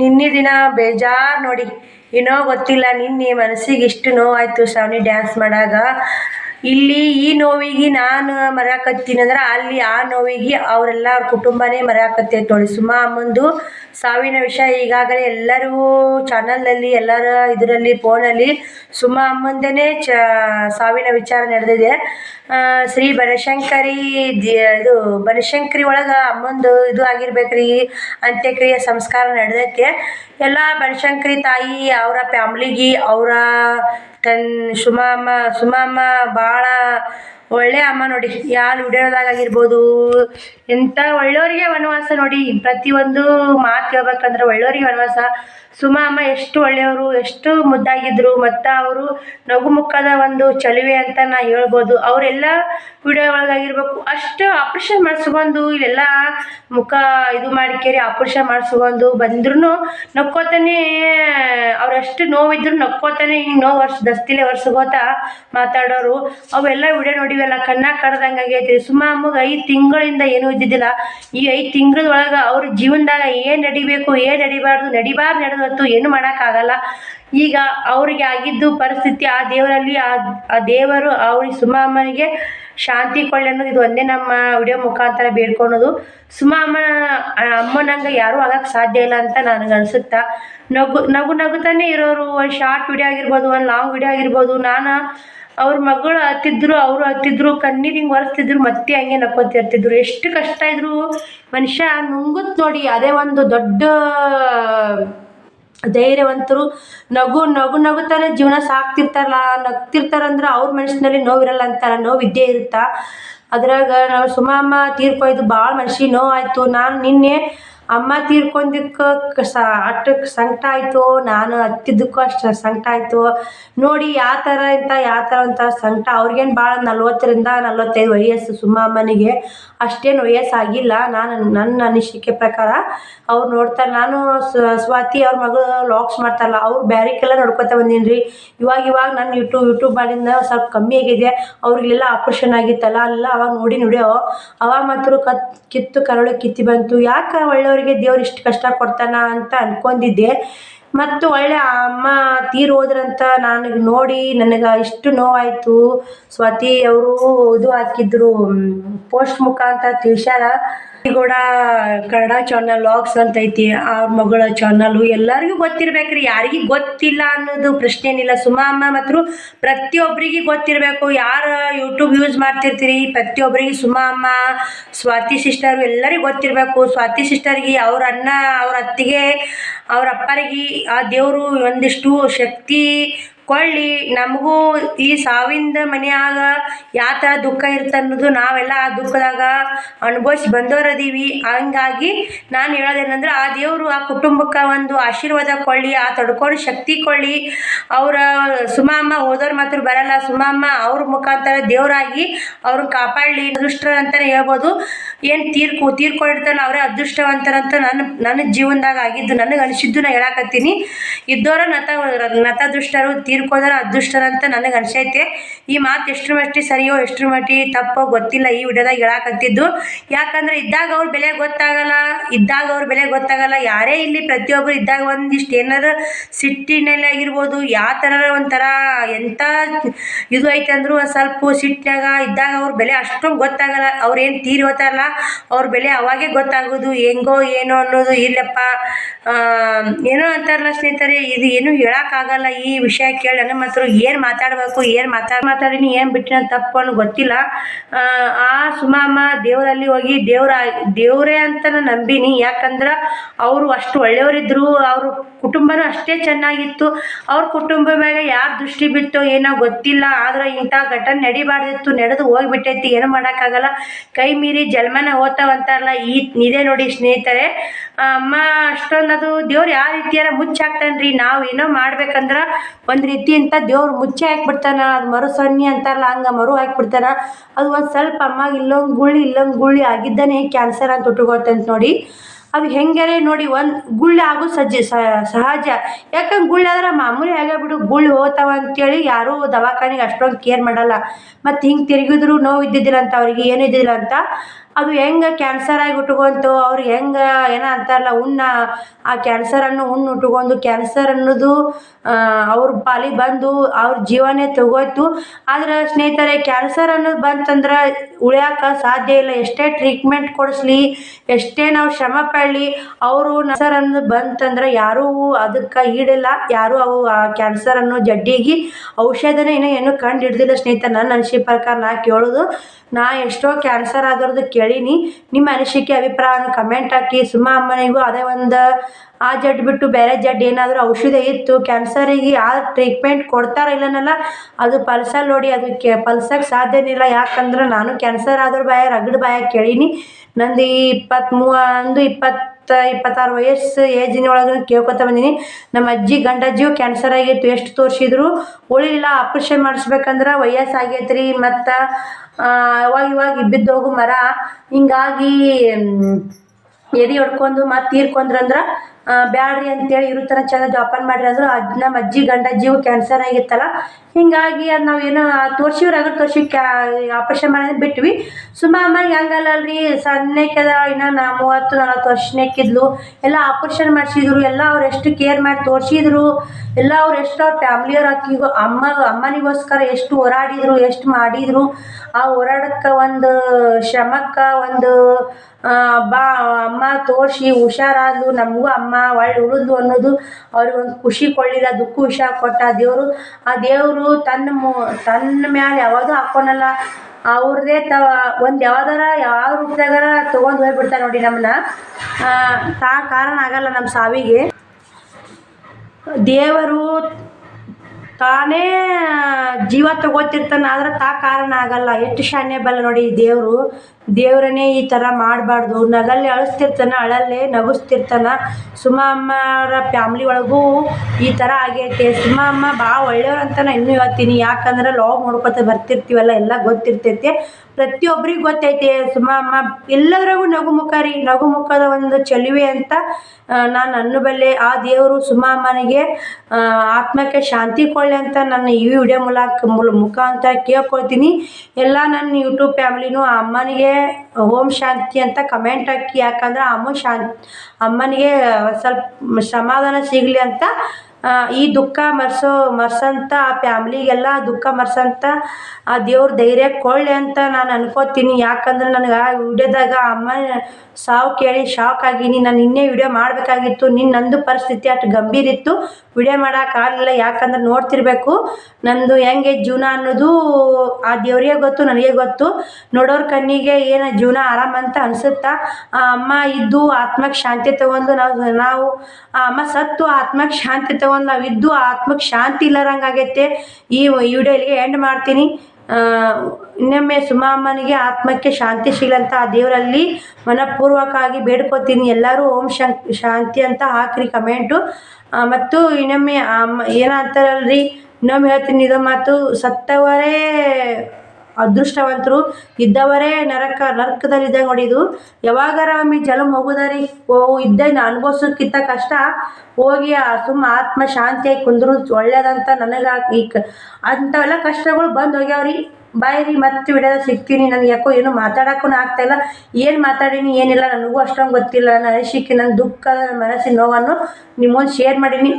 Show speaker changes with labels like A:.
A: ನಿನ್ನೆ ದಿನ ಬೇಜಾರು ನೋಡಿ. ಏನೋ ಗೊತ್ತಿಲ್ಲ, ನಿನ್ನೆ ಮನಸ್ಸಿಗೆ ಇಷ್ಟು ನೋವಾಯಿತು ಶ್ರಾವಣಿ ಡ್ಯಾನ್ಸ್ ಮಾಡಾಗ. ಇಲ್ಲಿ ಈ ನೋವಿಗೆ ನಾನು ಮರಾಕತ್ತೀನಿ ಅಂದ್ರೆ ಅಲ್ಲಿ ಆ ನೋವಿಗೆ ಅವರೆಲ್ಲ ಅವ್ರ ಕುಟುಂಬನೇ ಮರೆಯಾಕತ್ತೈತೆ ತೋಳಿ ಸುಮ್ಮ ಅಮ್ಮಂದು ಸಾವಿನ ವಿಷಯ ಈಗಾಗಲೇ ಎಲ್ಲರೂ ಚಾನಲಲ್ಲಿ ಎಲ್ಲರ ಇದರಲ್ಲಿ ಫೋನಲ್ಲಿ ಸುಮ್ಮ ಅಮ್ಮಂದೇ ಚ, ಸಾವಿನ ವಿಚಾರ ನಡೆದಿದೆ. ಶ್ರೀ ಬನಶಂಕರಿ ಇದು ಬನಶಂಕರಿ ಒಳಗೆ ಅಮ್ಮಂದು ಇದು ಆಗಿರ್ಬೇಕ್ರಿ, ಅಂತ್ಯಕ್ರಿಯೆ ಸಂಸ್ಕಾರ ನಡೆದೈತೆ ಎಲ್ಲ ಬನಶಂಕರಿ ತಾಯಿ, ಅವರ ಫ್ಯಾಮ್ಲಿಗೆ, ಅವರ ತನ್ನ ಸುಮಮ್ಮ ಸುಮಮ್ಮ ಭಾಳ ಒಳ್ಳೆ ಅಮ್ಮ ನೋಡಿ ಯಾರು ಆಗಿರ್ಬೋದು ಎಂಥ ಒಳ್ಳೆಯವರಿಗೆ ವನವಾಸ ನೋಡಿ ಪ್ರತಿಯೊಂದು ಮಾತು ಹೇಳ್ಬೇಕಂದ್ರೆ ಒಳ್ಳೆಯವರಿಗೆ ವನವಾಸ. ಸುಮಾ ಎಷ್ಟು ಒಳ್ಳೆಯವರು, ಎಷ್ಟು ಮುದ್ದಾಗಿದ್ರು, ಮತ್ತು ಅವರು ನಗು ಮುಖದ ಒಂದು ಚಲುವೆ ಅಂತ ನಾ ಹೇಳ್ಬೋದು. ಅವರೆಲ್ಲ ವಿಡಿಯೋ ಒಳಗಾಗಿರ್ಬೇಕು. ಅಷ್ಟು ಆಪ್ರೇಷನ್ ಮಾಡಿಸ್ಕೊಂಡು ಇಲ್ಲೆಲ್ಲ ಮುಖ ಇದು ಮಾಡ್ಕೇರಿ ಆಪ್ರೇಷನ್ ಮಾಡಿಸ್ಕೊಂಡು ಬಂದ್ರೂ ನಕ್ಕೋತಾನೆ, ಅವ್ರಷ್ಟು ನೋವಿದ್ರು ನಕ್ಕೋತಾನೆ ಹಿಂಗೆ ನೋವು ವರ್ಷ, ದಸ್ತಿಲೆ ವರ್ಷಗೋತ ಮಾತಾಡೋರು. ಅವೆಲ್ಲ ವಿಡಿಯೋ ನೋಡಿವೆಲ್ಲ, ಕಣ್ಣಾಗ ಕಡ್ದಂಗೆ ಆಗೈತಿ ಸುಮಾ ಅಮ್ಮಗೆ ಐದು ತಿಂಗಳಿಂದ ಏನೂ ಇದ್ದಿದ್ದಿಲ್ಲ. ಈ ಐದು ತಿಂಗಳೊಳಗ ಅವ್ರ ಜೀವನದಾಗ ಏನು ನಡಿಬೇಕು, ಏನು ನಡಿಬಾರ್ದು ನಡಿಬಾರ್ದು ನಡೆದತ್ತು ಏನು ಮಾಡೋಕ್ಕಾಗಲ್ಲ. ಈಗ ಅವರಿಗೆ ಆಗಿದ್ದು ಪರಿಸ್ಥಿತಿ, ಆ ದೇವರಲ್ಲಿ ಆ ಆ ದೇವರು ಅವ್ರಿಗೆ ಸುಮ್ಮ ಅಮ್ಮನಿಗೆ ಶಾಂತಿ ಕೊಳ್ಳೆ ಅನ್ನೋದು ಇದು ಒಂದೇ ನಮ್ಮ ವಿಡಿಯೋ ಮುಖಾಂತರ ಬೇಡ್ಕೊಳೋದು. ಸುಮ್ಮ ಅಮ್ಮ ಅಮ್ಮನಂಗೆ ಯಾರೂ ಆಗಕ್ಕೆ ಸಾಧ್ಯ ಇಲ್ಲ ಅಂತ ನನಗೆ ಅನಿಸುತ್ತಾ. ನಗು ನಗು ನಗುತ್ತಾನೆ ಇರೋರು, ಒಂದು ಶಾರ್ಟ್ ವಿಡಿಯೋ ಆಗಿರ್ಬೋದು, ಒಂದು ಲಾಂಗ್ ವಿಡಿಯೋ ಆಗಿರ್ಬೋದು, ನಾನು ಅವ್ರ ಮಗಳು ಹತ್ತಿದ್ರು, ಅವರು ಹತ್ತಿದ್ರು, ಕಣ್ಣೀರು ಹಿಂಗೆ ಒರೆಸ್ತಿದ್ರು, ಮತ್ತೆ ಹಂಗೆ ನಕ್ಕೊತಿರ್ತಿದ್ರು. ಎಷ್ಟು ಕಷ್ಟ ಇದ್ರು ಮನುಷ್ಯ ನುಂಗುತ್ ನೋಡಿ, ಅದೇ ಒಂದು ದೊಡ್ಡ ಧೈರ್ಯವಂತರು ನಗು ನಗು ನಗುತ್ತಾನೆ ಜೀವನ ಸಾಕ್ತಿರ್ತಾರಲ್ಲ, ನಗ್ತಿರ್ತಾರಂದ್ರೆ ಅವ್ರ ಮನಸ್ಸಿನಲ್ಲಿ ನೋವಿರಲ್ಲ ಅಂತಾರ ನೋವು ಇದ್ದೇ ಇರುತ್ತಾ. ಅದ್ರಾಗ ನಾವು ಸುಮಾಮ್ಮ ತೀರ್ಕೊಯ್ದು ಭಾಳ ಮನ್ಸಿಗೆ ನೋವು ಆಯಿತು ನಾನು ನಿನ್ನೆ ಅಮ್ಮ ತೀರ್ಕೊಂಡಿದ್ದಕ್ಕೆ ಸ ಅಟ್ಟಕ್ಕೆ ಸಂಕಟ ಆಯಿತು. ನಾನು ಹತ್ತಿದ್ದಕ್ಕೂ ಅಷ್ಟು ಸಂಕಟ ಆಯಿತು. ನೋಡಿ ಯಾವ ಥರ ಅಂತ ಯಾವ ಥರ ಅಂತ ಸಂಕಟ. ಅವ್ರಿಗೇನು ಭಾಳ ನಲ್ವತ್ತರಿಂದ ನಲ್ವತ್ತೈದು ವಯಸ್ಸು ಸುಮ್ಮ ಅಮ್ಮನಿಗೆ. ಅಷ್ಟೇನು ವಯಸ್ಸಾಗಿಲ್ಲ. ನಾನು ನನ್ನ ಅನಿಸಿಕೆ ಪ್ರಕಾರ ಅವ್ರು ನೋಡ್ತಾರೆ. ನಾನು ಸ್ವಾತಿ ಅವ್ರ ಮಗಳು ಲಾಕ್ಸ್ ಮಾಡ್ತಾರಲ್ಲ, ಅವ್ರು ಬ್ಯಾರಿಕೆಲ್ಲ ನೋಡ್ಕೊತಾ ಬಂದೀನಿ ರೀ ಇವಾಗ ಇವಾಗ ನನ್ನ ಯೂಟ್ಯೂಬ್ ಯೂಟ್ಯೂಬ್ ಮಾಡಿದ ಸ್ವಲ್ಪ ಕಮ್ಮಿ ಆಗಿದೆ. ಅವ್ರಿಗೆಲ್ಲ ಆಪ್ರೇಷನ್ ಆಗಿತ್ತಲ್ಲ ಅಲ್ಲ ಅವಾಗ ನೋಡಿ ನೋಡ್ಯೋ ಅವಾಗ ಮಾತ್ರ ಕತ್, ಕಿತ್ತು ಕರಳು ಕಿತ್ತಿ ಬಂತು. ಯಾಕೆ ಒಳ್ಳೆಯವರಿಗೆ ದೇವ್ರು ಇಷ್ಟು ಕಷ್ಟ ಕೊಡ್ತಾನ ಅಂತ ಅನ್ಕೊಂಡಿದ್ದೆ. ಮತ್ತು ಒಳ್ಳೆ ಆ ಅಮ್ಮ ತೀರ್ ಹೋದ್ರಂತ ನನಗೆ ನೋಡಿ ನನಗೆ ಇಷ್ಟು ನೋವಾಯಿತು. ಸ್ವಾತಿ ಅವರು ಇದು ಹಾಕಿದ್ರು ಪೋಸ್ಟ್ ಮುಖಾಂತರ ತಿಳಿಸ್ಯಾರ. ಕೂಡ ಕನ್ನಡ ಚಾನಲ್ ಲಾಗ್ಸ್ ಅಂತ ಐತಿ ಅವ್ರ ಮಗಳ ಚಾನಲು ಎಲ್ಲರಿಗೂ ಗೊತ್ತಿರ್ಬೇಕ್ರಿ, ಯಾರಿಗೆ ಗೊತ್ತಿಲ್ಲ ಅನ್ನೋದು ಪ್ರಶ್ನೆ ಏನಿಲ್ಲ ಸುಮಾ ಅಮ್ಮ ಮಾತ್ರ ಪ್ರತಿಯೊಬ್ಬರಿಗೆ ಗೊತ್ತಿರಬೇಕು. ಯಾರು ಯೂಟ್ಯೂಬ್ ಯೂಸ್ ಮಾಡ್ತಿರ್ತೀರಿ ಪ್ರತಿಯೊಬ್ಬರಿಗೆ ಸುಮಾ ಅಮ್ಮ, ಸ್ವಾತಿ ಸಿಸ್ಟರ್ ಎಲ್ಲರಿಗೂ ಗೊತ್ತಿರಬೇಕು. ಸ್ವಾತಿ ಸಿಸ್ಟರ್ಗೆ ಅವ್ರ ಅಣ್ಣ, ಅವ್ರ ಅತ್ತಿಗೆ ಅವ್ರ ಅಪ್ಪರಿಗೆ ಆ ದೇವರು ಒಂದಿಷ್ಟು ಶಕ್ತಿ ಕೊಳ್ಳಿ ನಮಗೂ ಈ ಸಾವಿಂದ ಮನೆಯಾಗ ಯಾವ ಥರ ದುಃಖ ಇರುತ್ತೆ ಅನ್ನೋದು ನಾವೆಲ್ಲ ಆ ದುಃಖದಾಗ ಅನುಭವಿಸಿ ಬಂದವರದೀವಿ. ಹಂಗಾಗಿ ನಾನು ಹೇಳೋದೇನಂದ್ರೆ ಆ ದೇವರು ಆ ಕುಟುಂಬಕ್ಕೆ ಒಂದು ಆಶೀರ್ವಾದ ಕೊಳ್ಳಿ ಆ ತಡ್ಕೊಂಡು ಶಕ್ತಿ ಕೊಳ್ಳಿ ಅವರ ಸುಮಾಮ್ಮ ಹೋದವ್ರು ಮಾತ್ರ ಬರಲ್ಲ. ಸುಮಾಮ್ಮ ಅವ್ರ ಮುಖಾಂತರ ದೇವರಾಗಿ ಅವ್ರನ್ನ ಕಾಪಾಡಲಿ. ಅದೃಷ್ಟರು ಅಂತಲೇ ಹೇಳ್ಬೋದು. ಏನು ತೀರ್ಕು ತೀರ್ಕೊಂಡಿರ್ತಾರಲ್ಲ ಅವರೇ ಅದೃಷ್ಟವಂತರಂತ ನನ್ನ ನನ್ನ ಜೀವನದಾಗ ಆಗಿದ್ದು, ನನಗೆ ಅನಿಸಿದ್ದು ನಾ ಹೇಳಕತ್ತೀನಿ. ಇದ್ದವರ ನತ, ನತದೃಷ್ಟರು ತೀರ್ಕೋದರ ಅದೃಷ್ಟರು ಅಂತ ನನಗೆ ಅನ್ಸೈತೆ. ಈ ಮಾತು ಎಷ್ಟು ಮಟ್ಟಿ ಸರಿಯೋ ಎಷ್ಟು ಮಟ್ಟಿ ತಪ್ಪೋ ಗೊತ್ತಿಲ್ಲ ಈ ವಿಡಿಯೋದಾಗ ಹೇಳಕತ್ತಿದ್ದು. ಯಾಕಂದ್ರೆ ಇದ್ದಾಗ ಅವ್ರ ಬೆಲೆ ಗೊತ್ತಾಗಲ್ಲ, ಇದ್ದಾಗ ಅವ್ರ ಬೆಲೆ ಗೊತ್ತಾಗಲ್ಲ. ಯಾರೇ ಇಲ್ಲಿ ಪ್ರತಿಯೊಬ್ಬರು ಇದ್ದಾಗ ಒಂದಿಷ್ಟು ಏನಾರ ಸಿಟ್ಟಿನಲ್ಲಿ ಆಗಿರ್ಬೋದು, ಯಾವ ಥರ ಒಂಥರ ಎಂಥ ಇದು ಐತೆ ಅಂದ್ರು ಸ್ವಲ್ಪ ಸಿಟ್ಟಿನಾಗ ಇದ್ದಾಗ ಅವ್ರ ಬೆಲೆ ಅಷ್ಟೊಂದು ಗೊತ್ತಾಗಲ್ಲ. ಅವ್ರು ಏನು ತೀರಿ ಹೋತಾರಲ್ಲ ಅವ್ರ ಬೆಲೆ ಅವಾಗೇ ಗೊತ್ತಾಗೋದು ಹೆಂಗೋ ಏನೋ ಅನ್ನೋದು ಇಲ್ಲಪ್ಪ ಏನೋ ಅಂತಾರಲ್ಲ ಸ್ನೇಹಿತರೆ ಇದು ಏನು ಹೇಳೋಕ್ಕಾಗಲ್ಲ ಈ ವಿಷಯ ಕೇಳಿ ನನ್ನ ಮಾತ್ರ ಏನು ಮಾತಾಡಬೇಕು ಏನು ಮಾತಾಡಿ ಮಾತಾಡಿನಿ ಏನು ಬಿಟ್ಟಿನ ತಪ್ಪು ಅನ್ನೋ ಗೊತ್ತಿಲ್ಲ. ಆ, ಸುಮಾಮ ದೇವರಲ್ಲಿ ಹೋಗಿ ದೇವ್ರ ದೇವರೇ ಅಂತ ನಂಬಿನಿ. ಯಾಕಂದ್ರೆ ಅವರು ಅಷ್ಟು ಒಳ್ಳೆಯವರಿದ್ರು ಅವ್ರ ಕುಟುಂಬನೂ ಅಷ್ಟೇ ಚೆನ್ನಾಗಿತ್ತು. ಅವ್ರ ಕುಟುಂಬ ಮ್ಯಾಗ ಯಾರು ದೃಷ್ಟಿ ಬಿತ್ತೋ ಏನೋ ಗೊತ್ತಿಲ್ಲ. ಆದ್ರೆ ಇಂಥ ಘಟನೆ ನಡಿಬಾರ್ದಿತ್ತು ನಡೆದು ಹೋಗಿಬಿಟ್ಟೈತಿ ಏನು ಮಾಡೋಕ್ಕಾಗಲ್ಲ. ಕೈ ಮೀರಿ ಜನ್ಮನ ಓದ್ತಾವಂತಾರಲ್ಲ, ಈ ಇದೇ ನೋಡಿ ಸ್ನೇಹಿತರೆ. ಅಮ್ಮ, ಅಷ್ಟೊಂದು ಅದು ದೇವ್ರು ಯಾವ ರೀತಿಯಾರ ಮುಚ್ಚಾಕ್ತಾನ್ರಿ? ನಾವು ಏನೋ ಮಾಡ್ಬೇಕಂದ್ರೆ ಒಂದು ರೀತಿ ಅಂತ ದೇವ್ರು ಮುಚ್ಚೆ ಹಾಕ್ಬಿಡ್ತಾನ. ಅದು ಮರು ಸೊನ್ನೆ ಅಂತಾರಲ್ಲ, ಹಂಗೆ ಮರು ಹಾಕ್ಬಿಡ್ತಾನ ಅದು ಒಂದು ಸ್ವಲ್ಪ ಅಮ್ಮಗೆ ಇಲ್ಲೊಂದು ಗುಳ್ಳಿ ಇಲ್ಲೊಂದು ಗುಳ್ಳಿ ಆಗಿದ್ದಾನೆ ಕ್ಯಾನ್ಸರ್ ಅಂತ ಉಟ್ಕೊಳ್ತಂತ ನೋಡಿ. ಅದು ಹೆಂಗಾರೆ ನೋಡಿ, ಒಂದು ಗುಳ್ಳಿ ಆಗೋ ಸಜ್ಜ ಸಹಜ. ಯಾಕಂದ್ರೆ ಗುಳ್ಳಿ ಆದ್ರೆ ಮಾಮೂಲಿ ಆಗೇ ಬಿಡು, ಗುಳ್ಳಿ ಹೋತಾವ ಅಂತೇಳಿ ಯಾರೂ ದವಾಖಾನೆಗೆ ಅಷ್ಟೊಂದು ಕೇರ್ ಮಾಡಲ್ಲ. ಮತ್ತು ಹಿಂಗೆ ತಿರುಗಿದ್ರು ನೋವು ಇದ್ದಿದ್ದಿಲ್ಲ ಅಂತ ಅವ್ರಿಗೆ, ಏನೂ ಇದ್ದಿದ್ದಿಲ್ಲ ಅಂತ ಅದು ಹೆಂಗೆ ಕ್ಯಾನ್ಸರ್ ಆಗಿ ಉಟ್ಕೊಂತು ಅವ್ರು ಹೆಂಗೆ ಏನೋ ಅಂತಾರಲ್ಲ, ಹುಣ್ಣ, ಆ ಕ್ಯಾನ್ಸರನ್ನು ಹುಣ್ಣು ಉಟ್ಕೊಂಡು ಕ್ಯಾನ್ಸರ್ ಅನ್ನೋದು ಅವ್ರ ಪಾಲಿಗೆ ಬಂದು, ಅವ್ರ ಜೀವನೇ ತಗೋಯ್ತು. ಆದ್ರೆ ಸ್ನೇಹಿತರೆ ಕ್ಯಾನ್ಸರ್ ಅನ್ನೋದು ಬಂತಂದ್ರೆ ಉಳಿಯಾಕ ಸಾಧ್ಯ ಇಲ್ಲ. ಎಷ್ಟೇ ಟ್ರೀಟ್ಮೆಂಟ್ ಕೊಡಿಸ್ಲಿ, ಎಷ್ಟೇ ನಾವು ಶ್ರಮ ಪಡಲಿ, ಅವರು ಕ್ಯಾನ್ಸರ್ ಅನ್ನೋದು ಬಂತಂದ್ರೆ ಯಾರೂ ಅದಕ್ಕೆ ಈಡಿಲ್ಲ. ಯಾರೂ ಅವು, ಆ ಕ್ಯಾನ್ಸರ್ ಅನ್ನೋ ಜಡ್ಡಿಗೆ ಔಷಧನೇ ಇನ್ನೂ ಏನೂ ಕಂಡು ಹಿಡ್ದಿಲ್ಲ ಸ್ನೇಹಿತರೆ. ನನ್ನ ಅನಿಸಿ ಪ್ರಕಾರ ನಾ ಕೇಳೋದು, ನಾ ಎಷ್ಟೋ ಕ್ಯಾನ್ಸರ್ ಆದವ್ರದ್ದು ಕೇಳೀನಿ ನಿಮ್ಮ ಅನಿಸಿಕೆ ಅಭಿಪ್ರಾಯವನ್ನು ಕಮೆಂಟ್ ಹಾಕಿ. ಸುಮ್ಮ ಅಮ್ಮನಿಗೂ ಅದೇ ಒಂದು ಆ ಜಡ್ ಬಿಟ್ಟು ಬೇರೆ ಜಡ್ ಏನಾದರೂ ಔಷಧಿ ಇತ್ತು ಕ್ಯಾನ್ಸರಿಗೆ ಆ ಟ್ರೀಟ್ಮೆಂಟ್ ಕೊಡ್ತಾರ ಇಲ್ಲನಲ್ಲ? ಅದು ಪಲ್ಸಲ್ಲಿ ನೋಡಿ ಅದಕ್ಕೆ ಪಲ್ಸಕ್ಕೆ ಸಾಧ್ಯನಿಲ್ಲ ಯಾಕಂದ್ರೆ ನಾನು ಕ್ಯಾನ್ಸರ್ ಆದ್ರೂ ಬಾಯ ರಗಡ್ ಬಾಯ ಕೇಳೀನಿ. ನಂದು ಈ ಇಪ್ಪತ್ತ್ಮೂರು ಒಂದು ಇಪ್ಪತ್ತು ಇಪ್ಪತ್ತಾರು ವಯಸ್ಸು ಏಜಿನ ಒಳಗೆ ಕೇಳ್ಕೊತ ಬಂದೀನಿ. ನಮ್ಮ ಅಜ್ಜಿ, ಗಂಡಜ್ಜಿಯು ಕ್ಯಾನ್ಸರ್ ಆಗಿತ್ತು. ಎಷ್ಟು ತೋರಿಸಿದ್ರು? ಉಳಿಲಿಲ್ಲ ಆಪ್ರೇಷನ್ ಮಾಡಿಸ್ಬೇಕಂದ್ರೆ ಆಗೈತೆ ರೀ ಮತ್ತು ಅವಾಗ ಇವಾಗ ಬಿದ್ದು ಹೋಗು ಮರ. ಹಿಂಗಾಗಿ ಎದಿ ಹೊಡ್ಕೊಂಡು ಮತ್ತು ತೀರ್ಕೊಂಡ್ರಂದ್ರೆ ಬ್ಯಾಡ್ರಿ ಅಂತೇಳಿ ಇರೋ ಥರ ಚಂದ ಜೋಪಾನ ಮಾಡ್ರಿ. ಅದ್ ನಮ್ಮ ಅಜ್ಜಿ ಗಂಡಜ್ಜಿಗೂ ಕ್ಯಾನ್ಸರ್ ಆಗಿತ್ತಲ್ಲ, ಹೀಗಾಗಿ ಅದು ನಾವು ಏನೋ ತೋರ್ಸಿವಿ ರಗಡ್ ತೋರ್ಸಿ ಆಪ್ರೇಷನ್ ಮಾಡೋದು ಬಿಟ್ವಿ. ಸುಮ್ಮ ಅಮ್ಮನಿಗೆ ಹಂಗಲ್ಲಲ್ರಿ, ಸಣ್ಣಕ್ಕೆದ, ಇನ್ನು ನಾ ಮೂವತ್ತು, ನಲ್ವತ್ತು ವರ್ಷನಕ್ಕಿದ್ಲು ಎಲ್ಲ ಆಪರೇಷನ್ ಮಾಡಿಸಿದ್ರು, ಎಲ್ಲ ಅವ್ರು ಎಷ್ಟು ಕೇರ್ ಮಾಡಿ ತೋರಿಸಿದ್ರು. ಎಲ್ಲ ಅವ್ರು ಎಷ್ಟು ಅವ್ರ ಫ್ಯಾಮ್ಲಿಯವ್ರು ಆಕಿಗೂ ಅಮ್ಮ, ಅಮ್ಮನಿಗೋಸ್ಕರ ಎಷ್ಟು ಹೋರಾಡಿದ್ರು, ಎಷ್ಟು ಮಾಡಿದರು. ಆ ಹೋರಾಡಕ್ಕೆ ಒಂದು ಶ್ರಮಕ್ಕೆ ಒಂದು ಬಾ, ಅಮ್ಮ ತೋರಿಸಿ ಹುಷಾರಾದ್ಲು. ನಮಗೂ ಅಮ್ಮ ಒಳ್ಳೆ ಉಳಿದು ಅನ್ನೋದು ಅವ್ರಿಗೊಂದು ಖುಷಿ ಕೊಡಲಿಲ್ಲ, ದುಃಖ ವಿಷ ಕೊಟ್ಟ ದೇವರು. ಆ ದೇವರು ತನ್ನ ಮು, ತನ್ನ ಮ್ಯಾಲೆ ಯಾವಾಗೂ ಹಾಕ್ಕೊಳಲ್ಲ ಅವ್ರದ್ದೇ ತ, ಒಂದು ಯಾವ್ದಾರ ಯಾವ ರೂಪದಾಗಾರ ತೊಗೊಂಡು ಹೋಗ್ಬಿಡ್ತಾರೆ ನೋಡಿ ನಮ್ಮನ್ನ ತಾ, ಕಾರಣ ಆಗಲ್ಲ ನಮ್ಮ ಸಾವಿಗೆ. ದೇವರು ತಾನೇ ಜೀವ ತಗೋತಿರ್ತಾನೆ, ಆದ್ರೆ ತಾ ಕಾರಣ ಆಗಲ್ಲ. ಎಷ್ಟು ಶಾನ್ಯ ಬಲ್ಲ ನೋಡಿ ದೇವರು. ದೇವ್ರನ್ನೇ ಈ ಥರ ಮಾಡಬಾರ್ದು. ನಗಲ್ಲಿ ಅಳಿಸ್ತಿರ್ತಾನೆ, ಅಳಲ್ಲೇ ನಗಿಸ್ತಿರ್ತಾನೆ. ಸುಮ ಅಮ್ಮರ ಫ್ಯಾಮ್ಲಿ ಒಳಗೂ ಈ ಥರ ಆಗೈತೆ. ಸುಮ ಅಮ್ಮ ಭಾಳ ಒಳ್ಳೆಯವ್ರು ಅಂತ ನಾ ಇನ್ನೂ ಹೇಳ್ತೀನಿ. ಯಾಕಂದ್ರೆ ಲವ್ ನೋಡ್ಕೊತ ಬರ್ತಿರ್ತೀವಲ್ಲ, ಎಲ್ಲ ಗೊತ್ತಿರ್ತೈತೆ. ಪ್ರತಿಯೊಬ್ರಿಗೆ ಗೊತ್ತೈತೆ. ಸುಮ ಅಮ್ಮ ಎಲ್ಲದ್ರಾಗೂ ನಗು ಮುಖ ರೀ. ನಗು ಮುಖದ ಒಂದು ಚೆಲುವೆ ಅಂತ ನಾನು ಅನ್ನಬಲ್ಲೆ ಆ ದೇವರು ಸುಮಾಮನಿಗೆ ಆತ್ಮಕ್ಕೆ ಶಾಂತಿ ಕೊಡಲಿ ಅಂತ ನನ್ನ ಈ ವಿಡಿಯೋ ಮೂಲಕ ಮುಖ ಮುಖಾಂತರ ಕೇಳ್ಕೊಳ್ತೀನಿ. ಎಲ್ಲ ನನ್ನ ಯೂಟ್ಯೂಬ್ ಫ್ಯಾಮ್ಲಿನೂ ಆ ಅಮ್ಮನಿಗೆ ಓಂ ಶಾಂತಿ ಅಂತ ಕಮೆಂಟ್ ಹಾಕಿ. ಯಾಕಂದ್ರೆ ಅಮ್ಮ ಶಾಂತಿ, ಅಮ್ಮನಿಗೆ ಸ್ವಲ್ಪ ಸಮಾಧಾನ ಸಿಗಲಿ ಅಂತ ಈ ದುಃಖ ಮರ್ಸೋ, ಮರ್ಸಂತ ಆ ಫ್ಯಾಮ್ಲಿಗೆಲ್ಲ ದುಃಖ ಮರ್ಸಂತ ಆ ದೇವ್ರು ಧೈರ್ಯ ಕೊಡಲಿ ಅಂತ ನಾನು ಅನ್ಕೋತೀನಿ. ಯಾಕಂದ್ರೆ ನನಗೆ ಆ ವಿಡಿಯೋದಾಗ ಅಮ್ಮ ಸಾವು ಕೇಳಿ ಶಾಕ್ ಆಗೀನಿ. ನಾನು ಇನ್ನೇ ವಿಡಿಯೋ ಮಾಡಬೇಕಾಗಿತ್ತು. ನಿನ್ನ ನಂದು ಪರಿಸ್ಥಿತಿ ಅಷ್ಟು ಗಂಭೀರ ಇತ್ತು. ವಿಡಿಯೋ ಮಾಡೋಕ್ಕಾಗಲಿಲ್ಲ ಯಾಕಂದ್ರೆ ನೋಡ್ತಿರ್ಬೇಕು. ನಂದು ಹೆಂಗೆ ಜೀವನ ಅನ್ನೋದು ಆ ದೇವ್ರಿಗೆ ಗೊತ್ತು, ನನಗೆ ಗೊತ್ತು. ನೋಡೋರ ಕಣ್ಣಿಗೆ ಏನು ಜೀವನ ಆರಾಮ ಅಂತ ಅನಿಸುತ್ತಾ? ಆ ಅಮ್ಮ ಇದ್ದು ಆತ್ಮಕ್ಕೆ ಶಾಂತಿ ತಗೊಂಡು ನಾವು ನಾವು ಆ ಅಮ್ಮ ಸತ್ತು ಆತ್ಮಕ್ಕೆ ಶಾಂತಿ ತಗೊಂಡು ನಾವು ಇದ್ದು ಆತ್ಮಕ್ಕೆ ಶಾಂತಿ ಇಲ್ಲರಂಗೆ ಆಗೈತೆ ಈ ವಿಡಿಯೋ ಇಲ್ಲಿಗೆ ಎಂಡ್ ಮಾಡ್ತೀನಿ ಇನ್ನೊಮ್ಮೆ ಸುಮಾಮನಿಗೆ ಆತ್ಮಕ್ಕೆ ಶಾಂತಿ ಸಿಗಲಂತ ಆ ದೇವರಲ್ಲಿ ಮನಪೂರ್ವಕವಾಗಿ ಬೇಡ್ಕೋತೀನಿ. ಎಲ್ಲರೂ ಓಂ ಶಾಂತಿ ಅಂತ ಹಾಕ್ರಿ ಕಮೆಂಟು. ಮತ್ತು ಇನ್ನೊಮ್ಮೆ ಏನಂತಾರಲ್ರಿ? ಇನ್ನೊಮ್ಮೆ ಹೇಳ್ತೀನಿ ಇದು ಮಾತು ಸತ್ತವರೇ ಅದೃಷ್ಟವಂತರು ಇದ್ದವರೇ ನರಕ ನರಕದಲ್ಲಿದ್ದಾಗ ನೋಡಿ ಇದು ಯಾವಾಗಾರ ಒಮ್ಮೆ ಜಲಮ್ ಹೋಗುದಾರಿ ಓ, ಇದ್ದ ಅನುಭವಿಸೋಕ್ಕಿಂತ ಕಷ್ಟ. ಹೋಗಿ ಆ ಸುಮ್ಮ ಆತ್ಮ ಶಾಂತಿಯಾಗಿ ಕುಂದ್ರು, ಒಳ್ಳೇದಂತ ನನಗೆ ಈ ಅಂಥವೆಲ್ಲ ಕಷ್ಟಗಳು ಬಂದು ಹೋಗ್ಯಾವ್ರಿ. ಬಾಯ್ ರೀ ಮತ್ತೆ ಬಿಡದ ಸಿಗ್ತೀನಿ. ನನಗೆ ಯಾಕೋ ಏನು ಮಾತಾಡೋಕ್ಕೂ ಆಗ್ತಾಯಿಲ್ಲ ಏನು ಮಾತಾಡೀನಿ, ಏನಿಲ್ಲ. ನನಗೂ ಅಷ್ಟೊಂದು ಗೊತ್ತಿಲ್ಲ. ನನ್ನ ಅನಿಸಿಕೆ, ನನ್ನ ದುಃಖ, ನನ್ನ ಮನಸ್ಸಿನ ನೋವನ್ನು ನಿಮ್ಮೊಂದು ಶೇರ್ ಮಾಡೀನಿ.